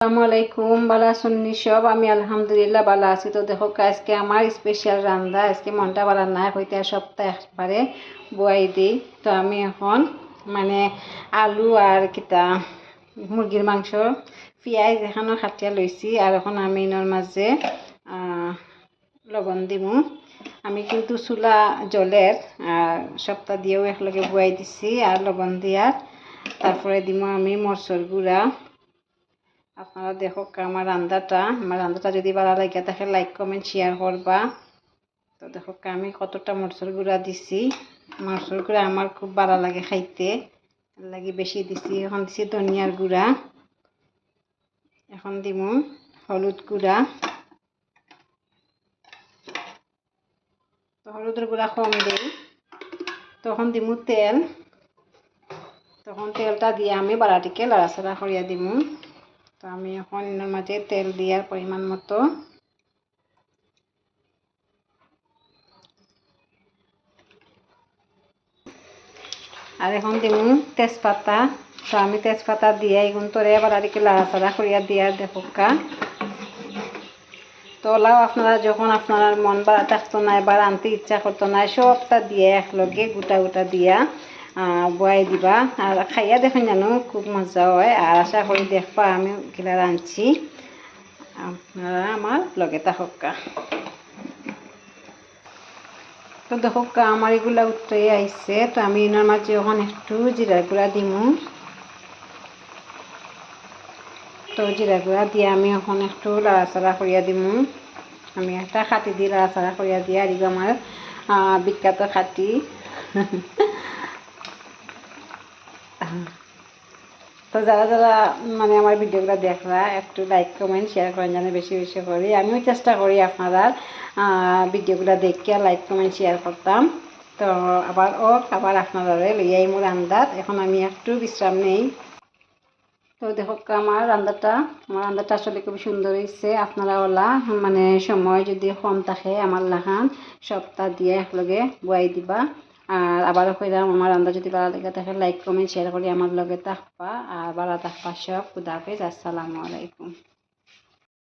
আসসালামু আলাইকুম, ভালো আছেন নি সব? আমি আলহামদুলিল্লাহ ভালো আছি। তো দেখো, আজকে আমার স্পেশাল রান্না, আজকে মনটা ভালো নাই হইতে সপ্তাহ একবারে বয়াই দিই। তো আমি এখন মানে আলু আর কিতা, মুরগির মাংস, পিঁয়াজ এখানেও খাটিয়া লইছি। আর এখন আমি এর মাঝে লবণ দিমু। আমি কিন্তু চুলা জলের সপ্তাহ দিয়েও একলগে বুয়াই দিছি। আর লবণ দিয়ার, তারপরে দিমু আমি মরচর গুঁড়া। আপনারা দেখো আমার রান্নাটা আমার রান্নাটা যদি ভালো লাগে তাহলে লাইক কমেন্ট শেয়ার করবা। তো দেখো আমি কতটা মরচর গুঁড়া দিছি। মরচর গুঁড়া আমার খুব ভালো লাগে খাইতে। লাগি বেশি দিছি। এখন দিছি ধনিয়ার গুঁড়া। এখন দিমু হলুদ গুঁড়া। তো হলুদের গুঁড়া কম দিই। তখন দিমু তেল। তখন তেলটা দিয়ে আমি বাড়াটিকে লাড়াচাড়া করিয়া দিমু। তো আমি এখন এর মাঝে তেল দিয়ার পরিমাণ মতো। আর এখন দিমু তেজপাতা। তো আমি তেজপাতা দিয়ে এগুন তোরে আবার আর কি লাড়াচাড়া করিয়া দিয়ার দেখোকা তো ওলাও আপনারা যখন আপনার মন বাড়া থাকতো না, এবার আনতে ইচ্ছা করতো না সবটা দিয়ে একলগে গোটা গোটা দিয়া বয়াই দিবা। আর খাইয়া দেখুন জানো, খুব মজা হয়। আর আশা করি দেখবা আমি কিলা রাঁধছি আপনারা আমার লগে থাকা তো দেখো আমার এগুলা উঠে আইছে তো আমি এনার মাঝে ওখানে একটু জিরা গুঁড়া দিমু। তো জিরা গুঁড়া দিয়ে আমি এখন একটু লাড়াচাড়া করিয়া দিমু। আমি একটা খাটি দিয়ে লাড়াচাড়া করিয়া দিয়ে। আর আমার বিখ্যাত খাটি। তো যারা যারা মানে আমার ভিডিওগুলো দেখরা, একটু লাইক কমেন্ট শেয়ার করেন যেন বেশি বেশি করি। আমিও চেষ্টা করি আপনারা ভিডিওগুলো দেখে লাইক কমেন্ট শেয়ার করতাম। তো আবার ও আবার আপনারা লইয়াই মোর আন্দাজ। এখন আমি একটু বিশ্রাম নেই। তো দেখো, আমার রান্নাটা আমার রান্নাটা আসলে খুব সুন্দর হয়েছে আপনারা ওলা মানে সময় যদি কম থাকে আমার লাহান সপ্তাহ দিয়ে একলগে বয়াই দিবা। আর আবারও কইলাম, আমার রান্না যদি ভালো লেগে থাকে লাইক কমেন্ট শেয়ার করে। আমার লগে থাকবা আর ভালো থাকবা সব। খুদা হাফেজ। আসসালামু আলাইকুম।